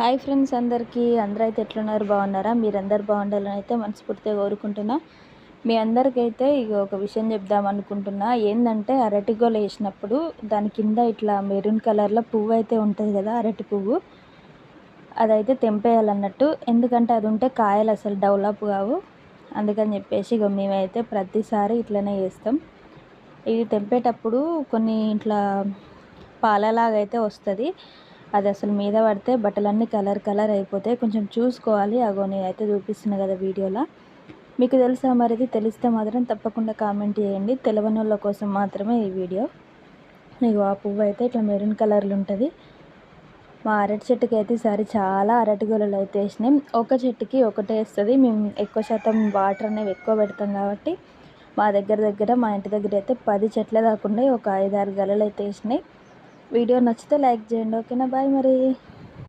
Hi friends అందరికీ. అందరూ అయితే ఎట్లున్నారు? బాగున్నారా? మీరందరు బాగుండాలని అయితే మనస్ఫూర్తిగా కోరుకుంటున్నా. మీ అందరికైతే ఇక ఒక విషయం చెప్దాం అనుకుంటున్నా. ఏంటంటే అరటి గోల వేసినప్పుడు దాని కింద ఇట్లా మెరూన్ కలర్లో పువ్వు అయితే ఉంటుంది కదా అరటి పువ్వు. అదైతే తెంపేయాలన్నట్టు. ఎందుకంటే అది ఉంటే కాయలు అసలు డెవలప్ కావు. అందుకని చెప్పేసి ఇక మేమైతే ప్రతిసారి ఇట్లనే చేస్తాం. ఇది తెంపేటప్పుడు కొన్ని ఇట్లా పాలలాగా అయితే వస్తుంది. అది అసలు మీద పడితే బట్టలన్నీ కలర్ కలర్ అయిపోతాయి. కొంచెం చూసుకోవాలి. అగో నేనైతే చూపిస్తున్నా కదా వీడియోలో. మీకు తెలుసా మరి? ఇది తెలిస్తే మాత్రం తప్పకుండా కామెంట్ చేయండి. తెలవని వాళ్ళ కోసం మాత్రమే ఈ వీడియో. నీకు ఆ పువ్వు అయితే ఇట్లా మెరూన్ కలర్లు ఉంటుంది. మా అరటి చెట్టుకి అయితే ఈసారి చాలా అరటి గొలలు అయితే వేసినాయి. ఒక చెట్టుకి ఒకటే వేస్తుంది. మేము ఎక్కువ శాతం వాటర్ అనేవి ఎక్కువ పెడతాం కాబట్టి మా దగ్గర దగ్గర మా ఇంటి దగ్గర అయితే పది చెట్లే కాకుండా ఒక ఐదారు గలలు అయితే వేసినాయి. వీడియో నచ్చితే లైక్ చేయండి. ఓకేనా? బాయ్ మరి.